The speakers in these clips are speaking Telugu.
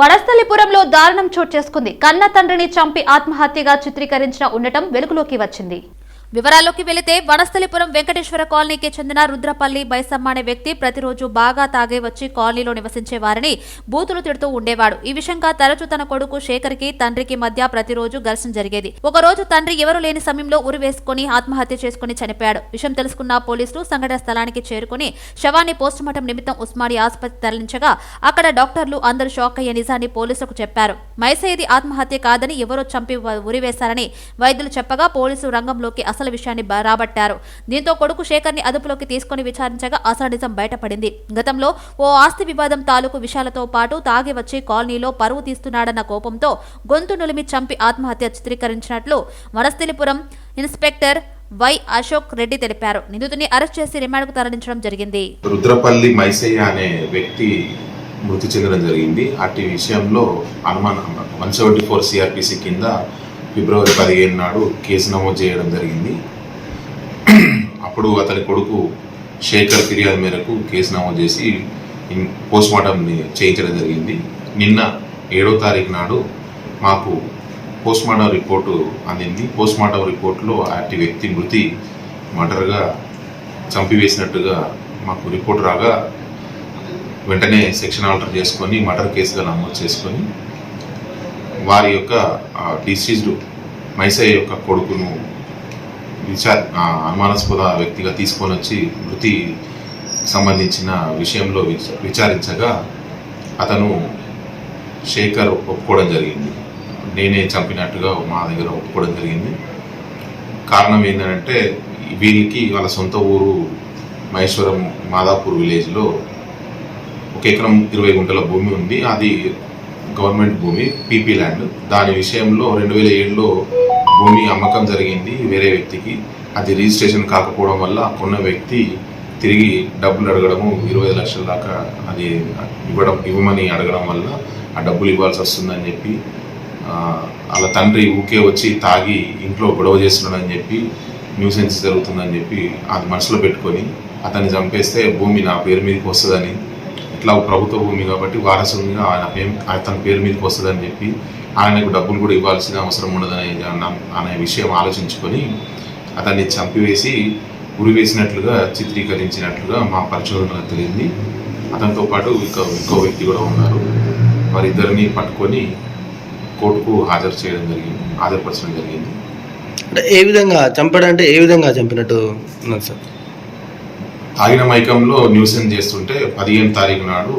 వడస్థలిపురంలో దారుణం చోటు చేసుకుంది. కన్న తండ్రిని చంపి ఆత్మహత్యగా చిత్రీకరించిన ఉండటం వెలుగులోకి వచ్చింది. వివరాల్లోకి వెళితే వనస్థలిపురం వెంకటేశ్వర కాలనీకి చెందిన రుద్రపల్లి బైసమ్మ అనే వ్యక్తి ప్రతిరోజు బాగా తాగే వచ్చి కాలనీలో నివసించేవారని బూతులు తిడుతూ ఉండేవాడు. ఈ విషయంగా తరచూ తన కొడుకు శేఖర్కి తండ్రికి మధ్య ప్రతిరోజు ఘర్షణ జరిగేది. ఒక రోజు తండ్రి ఎవరు లేని సమయంలో ఉరి వేసుకుని ఆత్మహత్య చేసుకుని చనిపోయాడు. విషయం తెలుసుకున్న పోలీసులు సంఘటన స్థలానికి చేరుకుని శవాన్ని పోస్టుమార్టం నిమిత్తం ఉస్మానియా ఆసుపత్రి తరలించగా అక్కడ డాక్టర్లు అందరూ షాక్ అయ్యే నిజాన్ని పోలీసులకు చెప్పారు. మైసేది ఆత్మహత్య కాదని ఎవరో చంపి ఉరివేశారని వైద్యులు చెప్పగా పోలీసులు రంగంలోకి అసలు విషయాన్ని రాబట్టారు. దీంతో కొడుకు శేఖర్ని అదుపులోకి తీసుకుని విచారించగా అసలు నిజం బయటపడింది. గతంలో ఓ ఆస్తి వివాదం తాలూకు విషయాలతో పాటు తాగి వచ్చి కాలనీలో పరువు తీస్తున్నాడన్న కోపంతో గొంతు నులిమి చంపి ఆత్మహత్య చిత్రీకరించినట్లు వనస్థలిపురం ఇన్స్పెక్టర్ వై అశోక్ రెడ్డి తెలిపారు. నిందితుని అరెస్ట్ చేసి రిమాండ్కు తరలించడం జరిగింది. రుద్రపల్లి మైసయ్య అనే వ్యక్తి మృతి చెందడం జరిగింది. అట్టి విషయంలో అనుమానం వన్ సెవెంటీ ఫోర్ సిఆర్పిసి కింద ఫిబ్రవరి పదిహేను నాడు కేసు నమోదు చేయడం జరిగింది. అప్పుడు అతని కొడుకు శేఖర్ ఫిర్యాదు మేరకు కేసు నమోదు చేసి పోస్ట్ మార్టం చేయించడం జరిగింది. నిన్న ఏడో తారీఖు నాడు మాకు పోస్ట్ మార్టం రిపోర్టు అందింది. పోస్ట్ మార్టం రిపోర్టులో అట్టి వ్యక్తి మృతి మర్డర్గా చంపివేసినట్టుగా మాకు రిపోర్ట్ రాగా వెంటనే సెక్షన్ ఆల్టర్ చేసుకొని మర్డర్ కేసుగా నమోదు చేసుకొని వారి యొక్క డిసీజ్డ్ మైసయ్య యొక్క కొడుకును విచార అనుమానాస్పద వ్యక్తిగా తీసుకొని వచ్చి మృతి సంబంధించిన విషయంలో విచారించగా అతను శేఖర్ ఒప్పుకోవడం జరిగింది. నేనే చంపినట్టుగా మా దగ్గర ఒప్పుకోవడం జరిగింది. కారణం ఏంటంటే వీళ్ళకి వాళ్ళ సొంత ఊరు మహేశ్వరం మాదాపూర్ విలేజ్లో ఒక ఎకరం ఇరవై గుంటల భూమి ఉంది. అది గవర్నమెంట్ భూమి పీపీ ల్యాండ్. దాని విషయంలో రెండు వేల ఏడులో భూమి అమ్మకం జరిగింది వేరే వ్యక్తికి. అది రిజిస్ట్రేషన్ కాకపోవడం వల్ల కొన్న వ్యక్తి తిరిగి డబ్బులు అడగడము ఇరవై లక్షల దాకా అది ఇవ్వడం ఇవ్వమని అడగడం వల్ల ఆ డబ్బులు ఇవ్వాల్సి వస్తుందని చెప్పి వాళ్ళ తండ్రి ఊకే వచ్చి తాగి ఇంట్లో గొడవ చేస్తున్నాడని చెప్పి న్యూసెన్స్ జరుగుతుందని చెప్పి అది మనసులో పెట్టుకొని అతన్ని చంపేస్తే భూమి నా పేరు మీదకి వస్తుందని ఇట్లా ప్రభుత్వ భూమి కాబట్టి వారసునిగా ఆయన పేరు అతని పేరు మీదకి వస్తుందని చెప్పి ఆయనకు డబ్బులు కూడా ఇవ్వాల్సిన అవసరం ఉండదని అన్న- అనే విషయం ఆలోచించుకొని అతన్ని చంపివేసి ఉరివేసినట్లుగా చిత్రీకరించినట్లుగా మా పరిశోధనలో తెలియంది. అతనితో పాటు ఇంకో ఇంకో వ్యక్తి కూడా ఉన్నారు. వారిద్దరిని పట్టుకొని కోర్టుకు హాజరు చేయడం జరిగింది హాజరుపరచడం జరిగింది. అంటే ఏ విధంగా చంపడం అంటే ఏ విధంగా చంపినట్టు సార్? తాగిన మైకంలో న్యూసెన్స్ చేస్తుంటే పదిహేను తారీఖు నాడు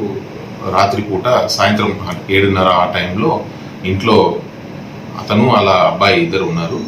రాత్రిపూట సాయంత్రం ఏడున్నర ఆ టైంలో ఇంట్లో అతను అలా అబ్బాయి ఇద్దరు ఉన్నారు.